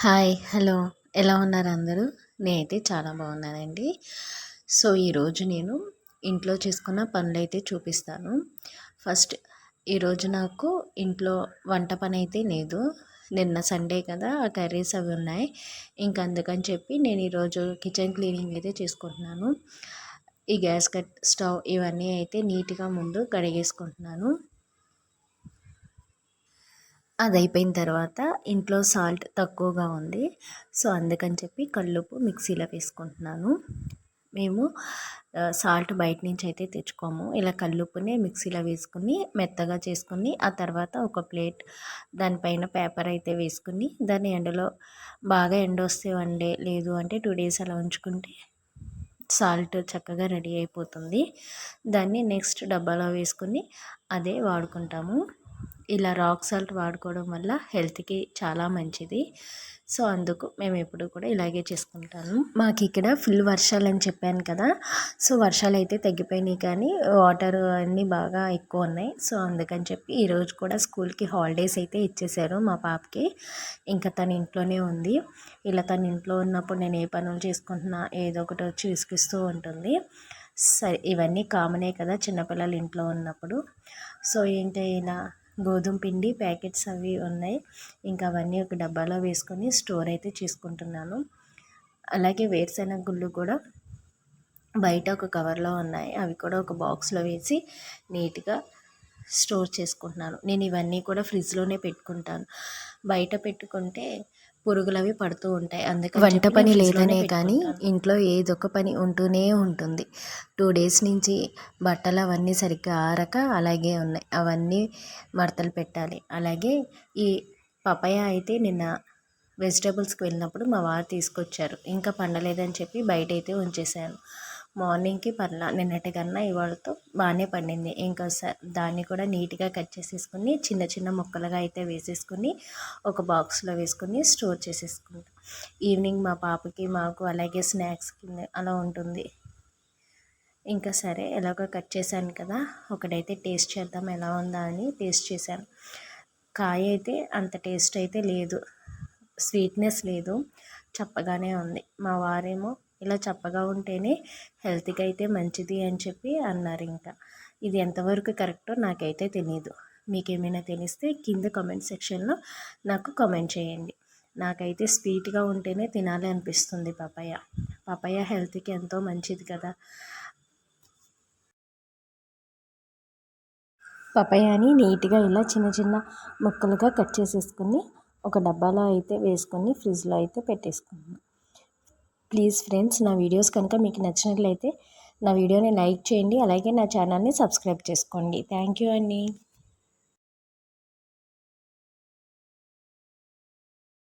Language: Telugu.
Hi hello. ఎలా ఉన్నారు అందరూ? నేనైతే చాలా బాగున్నానండి. సో ఈరోజు నేను ఇంట్లో చేసుకున్న పనులు అయితే చూపిస్తాను. ఫస్ట్ ఈరోజు నాకు ఇంట్లో వంట పని అయితే లేదు. నిన్న సండే కదా ఆ కర్రీస్ అవి ఉన్నాయి. ఇంకా అందుకని చెప్పి నేను ఈరోజు కిచెన్ క్లీనింగ్ అయితే చేసుకుంటున్నాను. ఈ గ్యాస్ కట్ స్టవ్ ఇవన్నీ అయితే నీట్గా ముందు కడిగేసుకుంటున్నాను. అది అయిపోయిన తర్వాత ఇంట్లో సాల్ట్ తక్కువగా ఉంది. సో అందుకని చెప్పి కల్లుపు మిక్సీలో వేసుకుంటున్నాను. మేము సాల్ట్ బయట నుంచి అయితే తెచ్చుకోము. ఇలా కల్లుపునే మిక్సీలో వేసుకుని మెత్తగా చేసుకుని ఆ తర్వాత ఒక ప్లేట్ దానిపైన పేపర్ అయితే వేసుకుని దాన్ని ఎండలో బాగా ఎండ వస్తే వన్ డే లేదు అంటే టూ డేస్ అలా ఉంచుకుంటే సాల్ట్ చక్కగా రెడీ అయిపోతుంది. దాన్ని నెక్స్ట్ డబ్బాలో వేసుకుని అదే వాడుకుంటాము. ఇలా రాక్ సాల్ట్ వాడుకోవడం వల్ల హెల్త్కి చాలా మంచిది. సో అందుకు మేము ఎప్పుడు కూడా ఇలాగే చేసుకుంటాము మాకు ఇక్కడ ఫుల్ వర్షాలు అని చెప్పాను కదా సో వర్షాలు అయితే తగ్గిపోయినాయి కానీ వాటర్ అన్నీ బాగా ఎక్కువ ఉన్నాయి. సో అందుకని చెప్పి ఈరోజు కూడా స్కూల్కి హాలిడేస్ అయితే ఇచ్చేసారు మా పాపకి. ఇంకా తన ఇంట్లోనే ఉంది. ఇలా తన ఇంట్లో ఉన్నప్పుడు నేను ఏ పనులు చేసుకుంటున్నా ఏదో ఒకటి వచ్చి విసిగిస్తూ ఉంటుంది. సరే ఇవన్నీ కామనే కదా చిన్నపిల్లలు ఇంట్లో ఉన్నప్పుడు. సో ఏంటి ఇలా గోధుమ పిండి ప్యాకెట్స్ అవి ఉన్నాయి. ఇంకా అవన్నీ ఒక డబ్బాలో వేసుకొని స్టోర్ అయితే చేసుకుంటున్నాను. అలాగే వేరుశెనగ గుళ్ళు కూడా బయట ఒక కవర్లో ఉన్నాయి. అవి కూడా ఒక బాక్స్లో వేసి నీట్గా స్టోర్ చేసుకుంటున్నాను. నేను ఇవన్నీ కూడా ఫ్రిడ్జ్లోనే పెట్టుకుంటాను. బయట పెట్టుకుంటే పురుగులు అవి పడుతూ ఉంటాయి. అందుకే వంట పని లేదనే కానీ ఇంట్లో ఏదో ఒక పని ఉంటూనే ఉంటుంది. టూ డేస్ నుంచి బట్టలు అవన్నీ సరిగ్గా ఆరక అలాగే ఉన్నాయి. అవన్నీ మడతలు పెట్టాలి. అలాగే ఈ పపాయ అయితే నిన్న వెజిటేబుల్స్కి వెళ్ళినప్పుడు మా వారు తీసుకొచ్చారు. ఇంకా పండలేదని చెప్పి బయట అయితే ఉంచేసాను మార్నింగ్కి పర్లా నిన్నటి కన్నా ఇవాళతో బాగానే పండింది. ఇంకా దాన్ని కూడా నీట్గా కట్ చేసేసుకుని చిన్న చిన్న ముక్కలుగా అయితే వేసేసుకుని ఒక బాక్స్లో వేసుకుని స్టోర్ చేసేసుకుంటాం. ఈవినింగ్ మా పాపకి మాకు అలాగే స్నాక్స్ కింద అలా ఉంటుంది. ఇంకా సరే ఎలాగో కట్ చేశాను కదా ఒకటైతే టేస్ట్ చేద్దాం ఎలా ఉందా అని టేస్ట్ చేశాను. కాయ అయితే అంత టేస్ట్ అయితే లేదు స్వీట్నెస్ లేదు చప్పగానే ఉంది. మా వారేమో ఇలా చప్పగా ఉంటేనే హెల్త్కి అయితే మంచిది అని చెప్పి అన్నారు ఇంకా. ఇది ఎంతవరకు కరెక్టో నాకైతే తెలియదు మీకేమైనా తెలిస్తే కింద కామెంట్ సెక్షన్లో నాకు కామెంట్ చేయండి. నాకైతే స్వీట్గా ఉంటేనే తినాలి అనిపిస్తుంది పపాయ. పపాయ హెల్త్కి ఎంతో మంచిది కదా. పపాయాని నీట్గా ఇలా చిన్న చిన్న ముక్కలుగా కట్ చేసేసుకుని ఒక డబ్బాలో అయితే వేసుకొని ఫ్రిడ్జ్లో అయితే పెట్టేసుకున్నాను. ప్లీజ్ ఫ్రెండ్స్ నా వీడియోస్ కనుక మీకు నచ్చినట్లయితే నా వీడియోని లైక్ చేయండి అలాగే నా ఛానల్ని సబ్స్క్రైబ్ చేసుకోండి. థ్యాంక్ యూ అండి.